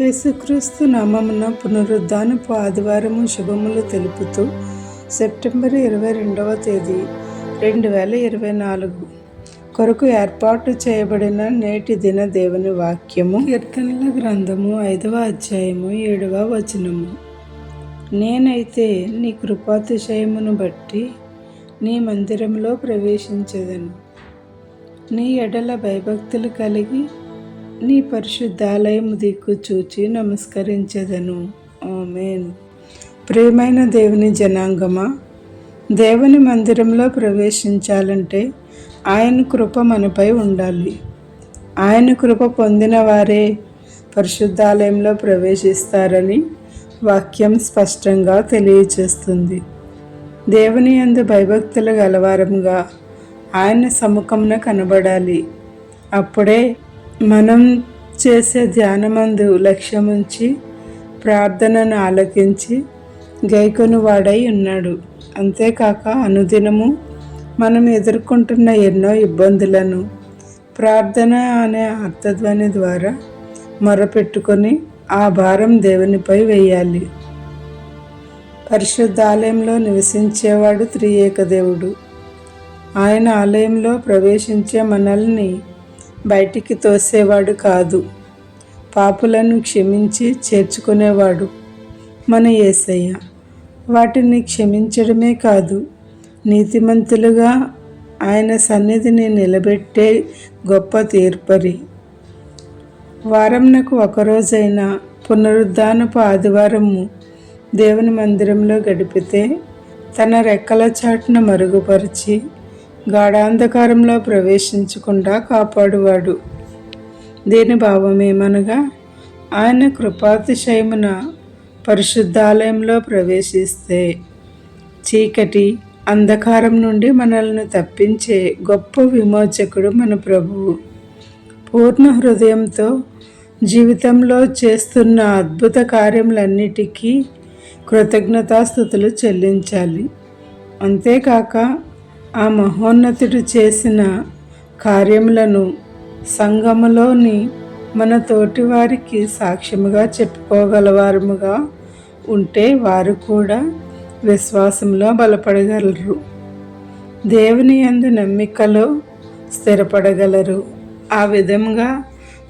యేసుక్రీస్తు నామమున పునరుద్ధానపు ఆదివారము శుభములు తెలుపుతూ సెప్టెంబర్ ఇరవై రెండవ తేదీ రెండు వేల ఇరవై నాలుగు కొరకు ఏర్పాటు చేయబడిన నేటి దిన దేవుని వాక్యము. కీర్తనల గ్రంథము ఐదవ అధ్యాయము ఏడవ వచనము. నేనైతే నీ కృపాతిశయమును బట్టి నీ మందిరంలో ప్రవేశించదను. నీ ఎడల భయభక్తులు కలిగి నీ పరిశుద్ధాలయము దిక్కు చూచి నమస్కరించదను. ఆమెన్. ప్రియమైన దేవుని జనాంగమా దేవుని మందిరంలో ప్రవేశించాలంటే ఆయన కృప మనపై ఉండాలి. ఆయన కృప పొందిన వారే పరిశుద్ధాలయంలో ప్రవేశిస్తారని వాక్యం స్పష్టంగా తెలియచేస్తుంది. దేవుని అందు భయభక్తులు గలవారంగా ఆయన సముఖమున కనబడాలి. అప్పుడే మనం చేసే ధ్యానమందు లక్ష్యముంచి ప్రార్థనను ఆలకించి గైకొను వాడై ఉన్నాడు. అంతేకాక అనుదినము మనం ఎదుర్కొంటున్న ఎన్నో ఇబ్బందులను ప్రార్థన అనే అర్థధ్వని ద్వారా మొరపెట్టుకొని ఆ భారం దేవునిపై వేయాలి. పరిశుద్ధాలయంలో నివసించేవాడు త్రియేక దేవుడు. ఆయన ఆలయంలో ప్రవేశించే మనల్ని బయటికి తోసేవాడు కాదు. పాపులను క్షమించి చేర్చుకునేవాడు మన ఏసయ్య. వాటిని క్షమించడమే కాదు నీతిమంతులుగా ఆయన సన్నిధిని నిలబెట్టే గొప్ప తీర్పరి. వారంనకు ఒకరోజైన పునరుద్ధానపు ఆదివారము దేవుని మందిరంలో గడిపితే తన రెక్కల చాటున మరుగుపరిచి గాఢాంధకారంలో ప్రవేశించకుండా కాపాడువాడు. దీని భావమేమనగా ఆయన కృపాతిశయమున పరిశుద్ధాలయంలో ప్రవేశిస్తే చీకటి అంధకారం నుండి మనల్ని తప్పించే గొప్ప విమోచకుడు మన ప్రభువు. పూర్ణ హృదయంతో జీవితంలో చేస్తున్న అద్భుత కార్యములన్నిటికీ కృతజ్ఞతాస్థుతులు చెల్లించాలి. అంతేకాక ఆ మహోన్నతుడు చేసిన కార్యములను సంఘములోని మన తోటి వారికి సాక్ష్యముగా చెప్పుకోగలవారముగా ఉంటే వారు కూడా విశ్వాసంలో బలపడగలరు. దేవుని అందు నమ్మికలో స్థిరపడగలరు. ఆ విధంగా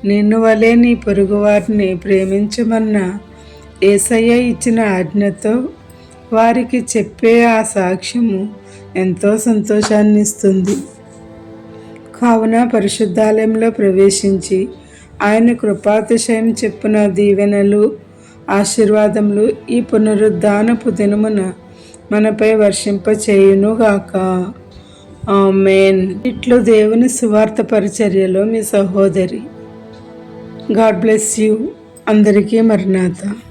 నిన్ను వలే నీ పొరుగువారిని ప్రేమించమన్న ఏసయ్య ఇచ్చిన ఆజ్ఞతో వారికి చెప్పే ఆ సాక్ష్యము ఎంతో సంతోషాన్ని ఇస్తుంది కావున పరిశుద్ధాలయంలో ప్రవేశించి ఆయన కృపాతిశయం చెప్పిన దీవెనలు ఆశీర్వాదములు ఈ పునరుద్ధానపు దినమున మనపై వర్షింపచేయునుగాక. ఆమెన్. ఇట్లు దేవుని సువార్త పరిచర్యలో మీ సహోదరి. God bless you. అందరికీ మరణాత.